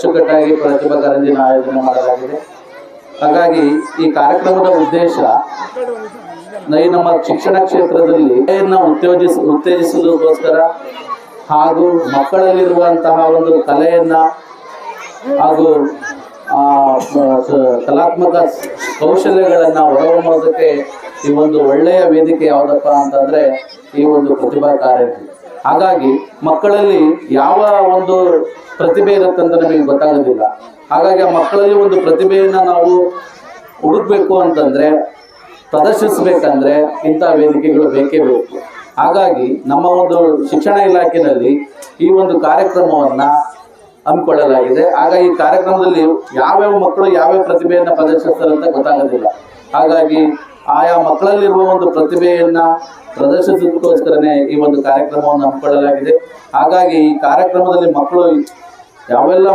ಅಚ್ಚುಕಟ್ಟಾಗಿ ಪ್ರತಿಭಾ ಕಾರಂಜಿನ ಆಯೋಜನೆ ಮಾಡಲಾಗಿದೆ. ಹಾಗಾಗಿ ಈ ಕಾರ್ಯಕ್ರಮದ ಉದ್ದೇಶ ನಮ್ಮ ಶಿಕ್ಷಣ ಕ್ಷೇತ್ರದಲ್ಲಿ ಉತ್ತೇಜಿಸ, ಉತ್ತೇಜಿಸುವುದಕ್ಕೋಸ್ಕರ ಹಾಗೂ ಮಕ್ಕಳಲ್ಲಿರುವಂತಹ ಒಂದು ಕಲೆಯನ್ನ ಹಾಗೂ ಕಲಾತ್ಮಕ ಕೌಶಲ್ಯಗಳನ್ನ ಹೊರಹೊಮ್ಮೋದಕ್ಕೆ ಈ ಒಂದು ಒಳ್ಳೆಯ ವೇದಿಕೆ ಯಾವುದಪ್ಪ ಅಂತಂದ್ರೆ ಈ ಒಂದು ಪ್ರತಿಭಾ ಕಾರಂಜಿ. ಹಾಗಾಗಿ ಮಕ್ಕಳಲ್ಲಿ ಯಾವ ಒಂದು ಪ್ರತಿಭೆ ಇರುತ್ತಂತ ನಮಗೆ ಗೊತ್ತಾಗೋದಿಲ್ಲ. ಹಾಗಾಗಿ ಆ ಮಕ್ಕಳಲ್ಲಿ ಒಂದು ಪ್ರತಿಭೆಯನ್ನು ನಾವು ಹುಡುಕ್ಬೇಕು ಅಂತಂದ್ರೆ, ಪ್ರದರ್ಶಿಸಬೇಕಂದ್ರೆ ಇಂಥ ವೇದಿಕೆಗಳು ಬೇಕೇ ಬೇಕು. ಹಾಗಾಗಿ ನಮ್ಮ ಒಂದು ಶಿಕ್ಷಣ ಇಲಾಖೆಯಲ್ಲಿ ಈ ಒಂದು ಕಾರ್ಯಕ್ರಮವನ್ನ ಹಮ್ಮಿಕೊಳ್ಳಲಾಗಿದೆ. ಆಗ ಈ ಕಾರ್ಯಕ್ರಮದಲ್ಲಿ ಯಾವ್ಯಾವ ಮಕ್ಕಳು ಯಾವ್ಯಾವ ಪ್ರತಿಭೆಯನ್ನು ಪ್ರದರ್ಶಿಸ್ತಾರೆ ಅಂತ ಗೊತ್ತಾಗೋದಿಲ್ಲ. ಹಾಗಾಗಿ ಆಯಾ ಮಕ್ಕಳಲ್ಲಿರುವ ಒಂದು ಪ್ರತಿಭೆಯನ್ನು ಪ್ರದರ್ಶಿಸೋದಕ್ಕೋಸ್ಕರನೇ ಈ ಒಂದು ಕಾರ್ಯಕ್ರಮವನ್ನು ಹಮ್ಮಿಕೊಳ್ಳಲಾಗಿದೆ. ಹಾಗಾಗಿ ಈ ಕಾರ್ಯಕ್ರಮದಲ್ಲಿ ಮಕ್ಕಳು ಯಾವೆಲ್ಲ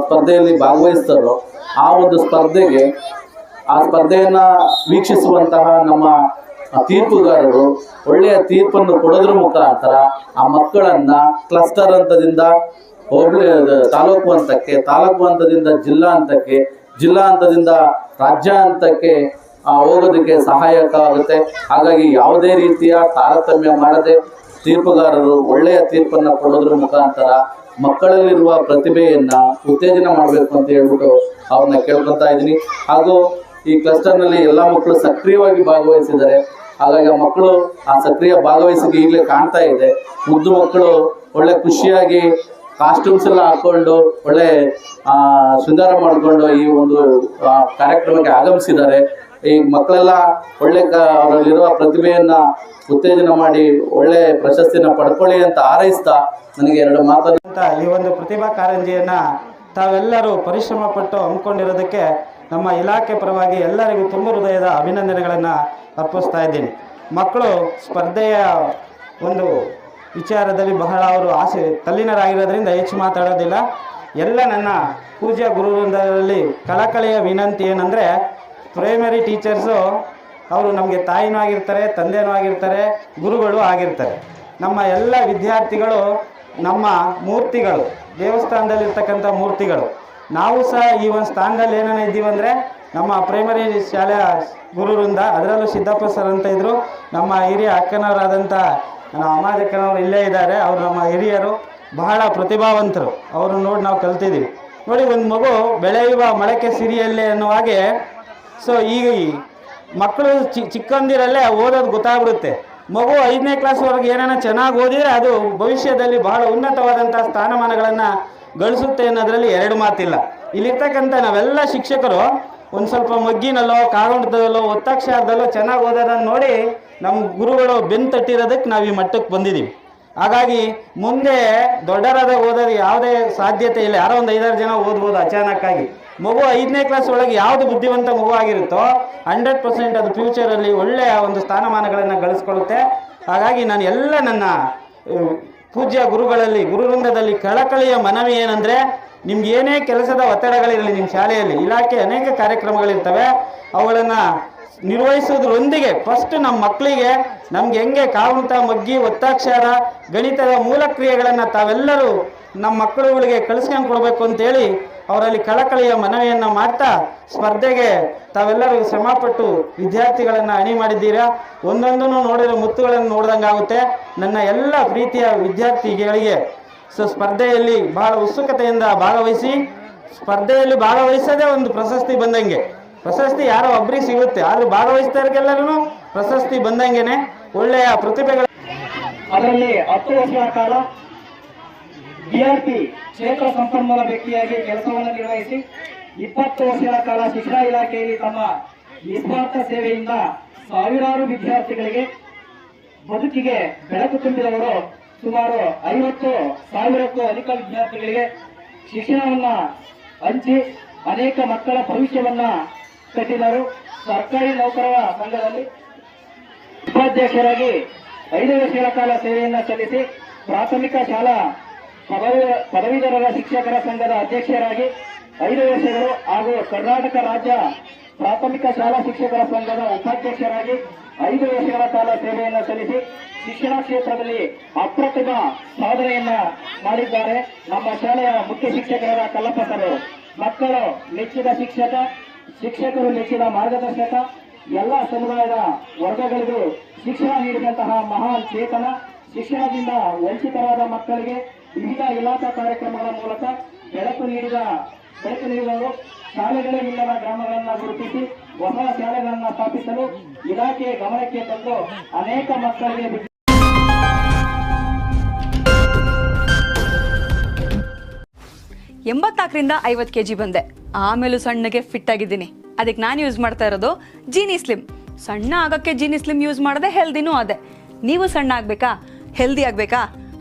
ಸ್ಪರ್ಧೆಯಲ್ಲಿ ಭಾಗವಹಿಸ್ತಾರೋ ಆ ಒಂದು ಸ್ಪರ್ಧೆಗೆ ಆ ಸ್ಪರ್ಧೆಯನ್ನ ವೀಕ್ಷಿಸುವಂತಹ ನಮ್ಮ ತೀರ್ಪುಗಾರರು ಒಳ್ಳೆಯ ತೀರ್ಪನ್ನು ಕೊಡೋದ್ರ ಮುಖಾಂತರ ಆ ಮಕ್ಕಳನ್ನ ಕ್ಲಸ್ಟರ್ ಹಂತದಿಂದ ಹೋಬಳಿ, ತಾಲೂಕು ಹಂತಕ್ಕೆ, ತಾಲೂಕು ಹಂತದಿಂದ ಜಿಲ್ಲಾ ಹಂತಕ್ಕೆ, ಜಿಲ್ಲಾ ಹಂತದಿಂದ ರಾಜ್ಯ ಹಂತಕ್ಕೆ ಹೋಗೋದಕ್ಕೆ ಸಹಾಯಕ ಆಗುತ್ತೆ ಹಾಗಾಗಿ ಯಾವುದೇ ರೀತಿಯ ತಾರತಮ್ಯ ಮಾಡದೆ ತೀರ್ಪುಗಾರರು ಒಳ್ಳೆಯ ತೀರ್ಪನ್ನು ಕೊಡೋದ್ರ ಮುಖಾಂತರ ಮಕ್ಕಳಲ್ಲಿರುವ ಪ್ರತಿಭೆಯನ್ನ ಉತ್ತೇಜನ ಮಾಡಬೇಕು ಅಂತ ಹೇಳ್ಬಿಟ್ಟು ಅವ್ರನ್ನ ಕೇಳ್ಕೊತಾ ಇದ್ದೀನಿ. ಹಾಗೂ ಈ ಕ್ಲಸ್ಟರ್ನಲ್ಲಿ ಎಲ್ಲ ಮಕ್ಕಳು ಸಕ್ರಿಯವಾಗಿ ಭಾಗವಹಿಸಿದ್ದಾರೆ. ಹಾಗಾಗಿ ಆ ಮಕ್ಕಳು ಆ ಸಕ್ರಿಯ ಭಾಗವಹಿಸಿಗೆ ಈಗಲೇ ಕಾಣ್ತಾ ಇದೆ. ಮುದ್ದು ಮಕ್ಕಳು ಒಳ್ಳೆ ಖುಷಿಯಾಗಿ ಕಾಸ್ಟ್ಯೂಮ್ಸ್ ಎಲ್ಲ ಹಾಕೊಂಡು ಒಳ್ಳೆ ಶೃಂಗಾರ ಮಾಡಿಕೊಂಡು ಈ ಒಂದು ಕಾರ್ಯಕ್ರಮಕ್ಕೆ ಆಗಮಿಸಿದ್ದಾರೆ. ಈ ಮಕ್ಕಳೆಲ್ಲ ಒಳ್ಳೆ ಅವರಲ್ಲಿರುವ ಪ್ರತಿಭೆಯನ್ನ ಉತ್ತೇಜನ ಮಾಡಿ ಒಳ್ಳೆ ಪ್ರಶಸ್ತಿನ ಪಡ್ಕೊಳ್ಳಿ ಅಂತ ಹಾರೈಸ್ತಾ ನನಗೆ ಎರಡು ಮಾತನ್ನು ಈ ಒಂದು ಪ್ರತಿಭಾ ಕಾರಂಜಿಯನ್ನ ತಾವೆಲ್ಲರೂ ಪರಿಶ್ರಮ ಪಟ್ಟು ಹಮ್ಮಿಕೊಂಡಿರೋದಕ್ಕೆ ನಮ್ಮ ಇಲಾಖೆ ಪರವಾಗಿ ಎಲ್ಲರಿಗೂ ತುಂಬ ಹೃದಯದ ಅಭಿನಂದನೆಗಳನ್ನು ಅರ್ಪಿಸ್ತಾ ಇದ್ದೀನಿ. ಮಕ್ಕಳು ಸ್ಪರ್ಧೆಯ ಒಂದು ವಿಚಾರದಲ್ಲಿ ಬಹಳ ಅವರು ಆಸೆ, ತಲ್ಲಿನರಾಗಿರೋದ್ರಿಂದ ಹೆಚ್ಚು ಮಾತಾಡೋದಿಲ್ಲ. ಎಲ್ಲ ನನ್ನ ಪೂಜ್ಯ ಗುರುವೃಂದರಲ್ಲಿ ಕಳಕಳಿಯ ವಿನಂತಿ ಏನಂದರೆ ಪ್ರೈಮರಿ ಟೀಚರ್ಸು ಅವರು ನಮಗೆ ತಾಯಿನೂ ಆಗಿರ್ತಾರೆ, ತಂದೆನೂ ಆಗಿರ್ತಾರೆ, ಗುರುಗಳು ಆಗಿರ್ತಾರೆ. ನಮ್ಮ ಎಲ್ಲ ವಿದ್ಯಾರ್ಥಿಗಳು, ನಮ್ಮ ಮೂರ್ತಿಗಳು, ದೇವಸ್ಥಾನದಲ್ಲಿರ್ತಕ್ಕಂಥ ಮೂರ್ತಿಗಳು. ನಾವು ಸಹ ಈ ಒಂದು ಸ್ಥಾನದಲ್ಲಿ ಏನೇನು ಇದ್ದೀವಿ ಅಂದರೆ, ನಮ್ಮ ಪ್ರೈಮರಿ ಶಾಲೆಯ ಗುರುವೃಂದ, ಅದರಲ್ಲೂ ಸಿದ್ದಪ್ಪ ಸರ್ ಅಂತ ಇದ್ದರು ನಮ್ಮ ಹಿರಿಯ ಅಕ್ಕನವರಾದಂಥ, ನಮ್ಮ ಅಮ್ಮಾಜಕ್ಕನವರು ಇಲ್ಲೇ ಇದ್ದಾರೆ. ಅವರು ನಮ್ಮ ಹಿರಿಯರು, ಬಹಳ ಪ್ರತಿಭಾವಂತರು. ಅವರು ನೋಡಿ ನಾವು ಕಲ್ತಿದ್ದೀವಿ. ನೋಡಿ, ಒಂದು ಮಗು ಬೆಳೆಯುವ ಮೊಳಕೆ ಸಿರಿಯಲ್ಲೇ ಅನ್ನುವಾಗೆ ಸೊ ಈಗ ಮಕ್ಕಳು ಚಿ, ಚಿಕ್ಕಂದಿರಲ್ಲೇ ಓದೋದು ಗೊತ್ತಾಗ್ಬಿಡುತ್ತೆ. ಮಗು ಐದನೇ ಕ್ಲಾಸ್ವರೆಗೆ ಏನೇನೋ ಚೆನ್ನಾಗಿ ಓದಿದರೆ ಅದು ಭವಿಷ್ಯದಲ್ಲಿ ಬಹಳ ಉನ್ನತವಾದಂಥ ಸ್ಥಾನಮಾನಗಳನ್ನು ಗಳಿಸುತ್ತೆ ಅನ್ನೋದರಲ್ಲಿ ಎರಡು ಮಾತಿಲ್ಲ. ಇಲ್ಲಿರ್ತಕ್ಕಂಥ ನಾವೆಲ್ಲ ಶಿಕ್ಷಕರು ಒಂದು ಸ್ವಲ್ಪ ಮಗ್ಗಿನಲ್ಲೋ ಕಾಗುಂಡದಲ್ಲೋ ಒತ್ತಕ್ಷರದಲ್ಲೋ ಚೆನ್ನಾಗಿ ಓದೋದನ್ನು ನೋಡಿ ನಮ್ಮ ಗುರುಗಳು ಬೆನ್ನು ತಟ್ಟಿರೋದಕ್ಕೆ ನಾವು ಈ ಮಟ್ಟಕ್ಕೆ ಬಂದಿದ್ದೀವಿ ಹಾಗಾಗಿ ಮುಂದೆ ದೊಡ್ಡರಾದ ಓದೋದು ಯಾವುದೇ ಸಾಧ್ಯತೆ ಇಲ್ಲ. ಯಾರೋ ಒಂದು ಐದಾರು ಜನ ಓದ್ಬೋದು ಅಚಾನಕ್ಕಾಗಿ. ಮಗು ಐದನೇ ಕ್ಲಾಸ್ ಒಳಗೆ ಯಾವುದು ಬುದ್ಧಿವಂತ ಮಗು ಆಗಿರುತ್ತೋ ಹಂಡ್ರೆಡ್ ಪರ್ಸೆಂಟ್ ಅದು ಫ್ಯೂಚರಲ್ಲಿ ಒಳ್ಳೆಯ ಒಂದು ಸ್ಥಾನಮಾನಗಳನ್ನು ಗಳಿಸ್ಕೊಳ್ಳುತ್ತೆ ಹಾಗಾಗಿ ನಾನು ಎಲ್ಲ ನನ್ನ ಪೂಜ್ಯ ಗುರುಗಳಲ್ಲಿ ಗುರುವೃಂದದಲ್ಲಿ ಕಳಕಳಿಯ ಮನವಿ ಏನಂದರೆ, ನಿಮ್ಗೆ ಏನೇ ಕೆಲಸದ ಒತ್ತಡಗಳಿರಲಿ ನಿಮ್ಮ ಶಾಲೆಯಲ್ಲಿ, ಇಲಾಖೆ ಅನೇಕ ಕಾರ್ಯಕ್ರಮಗಳಿರ್ತವೆ, ಅವುಗಳನ್ನು ನಿರ್ವಹಿಸೋದ್ರೊಂದಿಗೆ ಫಸ್ಟ್ ನಮ್ಮ ಮಕ್ಕಳಿಗೆ ನಮ್ಗೆ ಹೆಂಗೆ ಕಾವುಂತ, ಮಗ್ಗಿ, ಒತ್ತಾಕ್ಷರ, ಗಣಿತದ ಮೂಲ ಕ್ರಿಯೆಗಳನ್ನು ತಾವೆಲ್ಲರೂ ನಮ್ಮ ಮಕ್ಕಳುಗಳಿಗೆ ಕಳಿಸ್ಕೊಂಡು ಕೊಡಬೇಕು ಅಂತೇಳಿ ಅವರಲ್ಲಿ ಕಳಕಳಿಯ ಮನವಿಯನ್ನು ಮಾಡ್ತಾ ಸ್ಪರ್ಧೆಗೆ ತಾವೆಲ್ಲರೂ ಶ್ರಮಪಟ್ಟು ವಿದ್ಯಾರ್ಥಿಗಳನ್ನು ಅಣಿ ಮಾಡಿದ್ದೀರಾ? ಒಂದೊಂದನ್ನು ನೋಡಿರೋ ಮುತ್ತುಗಳನ್ನು ನೋಡ್ದಂಗಾಗುತ್ತೆ ನನ್ನ ಎಲ್ಲ ಪ್ರೀತಿಯ ವಿದ್ಯಾರ್ಥಿಗಳಿಗೆ ಸೊ ಸ್ಪರ್ಧೆಯಲ್ಲಿ ಬಹಳ ಉತ್ಸುಕತೆಯಿಂದ ಭಾಗವಹಿಸಿ, ಸ್ಪರ್ಧೆಯಲ್ಲಿ ಭಾಗವಹಿಸದೇ ಒಂದು ಪ್ರಶಸ್ತಿ ಬಂದಂಗೆ. ಪ್ರಶಸ್ತಿ ಯಾರೋ ಒಬ್ಬರಿಗೆ ಸಿಗುತ್ತೆ, ಆದ್ರೂ ಭಾಗವಹಿಸಿದವರಿಗೆಲ್ಲರೂ ಪ್ರಶಸ್ತಿ ಬಂದಂಗೆನೆ ಒಳ್ಳೆಯ ಪ್ರತಿಭೆಗಳು ಅದರಲ್ಲಿ ಹತ್ತು ವರ್ಷಗಳ ಕಾಲ ಬಿಆರ್ಪಿ ಕ್ಷೇತ್ರ ಸಂಪನ್ಮೂಲ ವ್ಯಕ್ತಿಯಾಗಿ ಕೆಲಸವನ್ನು ನಿರ್ವಹಿಸಿ ಇಪ್ಪತ್ತು ವರ್ಷಗಳ ಕಾಲ ಶಿಕ್ಷಣ ಇಲಾಖೆಯಲ್ಲಿ ತಮ್ಮ ನಿಸ್ವಾರ್ಥ ಸೇವೆಯಿಂದ ಸಾವಿರಾರು ವಿದ್ಯಾರ್ಥಿಗಳಿಗೆ ಬದುಕಿಗೆ ಬೆಳಕು ತುಂಬಿದವರು ಸುಮಾರು ಐವತ್ತು ಸಾವಿರಕ್ಕೂ ಅಧಿಕ ವಿದ್ಯಾರ್ಥಿಗಳಿಗೆ ಶಿಕ್ಷಣವನ್ನ ಹಂಚಿ ಅನೇಕ ಮಕ್ಕಳ ಭವಿಷ್ಯವನ್ನ ಕಟ್ಟಿದರು. ಸರ್ಕಾರಿ ನೌಕರರ ಸಂಘದಲ್ಲಿ ಉಪಾಧ್ಯಕ್ಷರಾಗಿ ಐದು ವರ್ಷಗಳ ಕಾಲ ಸೇವೆಯನ್ನ ಸಲ್ಲಿಸಿ ಪ್ರಾಥಮಿಕ ಶಾಲಾ ಪದವೀಧರರ ಶಿಕ್ಷಕರ ಸಂಘದ ಅಧ್ಯಕ್ಷರಾಗಿ ಐದು ವರ್ಷಗಳು ಹಾಗೂ ಕರ್ನಾಟಕ ರಾಜ್ಯ ಪ್ರಾಥಮಿಕ ಶಾಲಾ ಶಿಕ್ಷಕರ ಸಂಘದ ಉಪಾಧ್ಯಕ್ಷರಾಗಿ ಐದು ವರ್ಷಗಳ ಕಾಲ ಸೇವೆಯನ್ನು ಸಲ್ಲಿಸಿ ಶಿಕ್ಷಣ ಕ್ಷೇತ್ರದಲ್ಲಿ ಅಪ್ರತಿಮ ಸಾಧನೆಯನ್ನ ಮಾಡಿದ್ದಾರೆ. ನಮ್ಮ ಶಾಲೆಯ ಮುಖ್ಯ ಶಿಕ್ಷಕರಾದ ಕಲ್ಲಪ್ಪ ಸರ್ ಮಕ್ಕಳು ನೆಚ್ಚಿದ ಶಿಕ್ಷಕ, ಶಿಕ್ಷಕರು ನೆಚ್ಚಿದ ಮಾರ್ಗದರ್ಶಕ, ಎಲ್ಲ ಸಮುದಾಯದ ವರ್ಗಗಳಿಗೂ ಶಿಕ್ಷಣ ನೀಡಿದಂತಹ ಮಹಾನ್ ಚೇತನ, ಶಿಕ್ಷಣದಿಂದ ವಂಚಿತರಾದ ಮಕ್ಕಳಿಗೆ ವಿವಿಧ ಇಲಾಖಾ ಕಾರ್ಯಕ್ರಮಗಳ ಮೂಲಕ ಬೆಳಕು ನೀಡಿದ, ಬೆಳಕು ನೀಡಿದವರು ಶಾಲೆಗಳೇ ಇಲ್ಲದ ಗ್ರಾಮಗಳನ್ನು ಗುರುತಿಸಿ ಹೊಸ ಶಾಲೆಗಳನ್ನು ಸ್ಥಾಪಿಸಲು ಇಲಾಖೆ ಗಮನಕ್ಕೆ ತಂದು ಅನೇಕ ಮಕ್ಕಳಿಗೆ ಎಂಬತ್ನಾಲ್ಕರಿಂದ ಐವತ್ತು ಕೆ ಜಿ ಬಂದೆ. ಆಮೇಲೂ ಸಣ್ಣಗೆ ಫಿಟ್ ಆಗಿದ್ದೀನಿ. ಅದಕ್ಕೆ ನಾನು ಯೂಸ್ ಮಾಡ್ತಾ ಇರೋದು ಜೀನಿ ಸ್ಲಿಮ್ ಸಣ್ಣ ಆಗೋಕ್ಕೆ ಜೀನಿ ಸ್ಲಿಮ್ ಯೂಸ್ ಮಾಡಿದೆ ಹೆಲ್ದಿನೂ ಅದೇ. ನೀವು ಸಣ್ಣ ಆಗಬೇಕಾ? ಹೆಲ್ದಿ ಆಗಬೇಕಾ?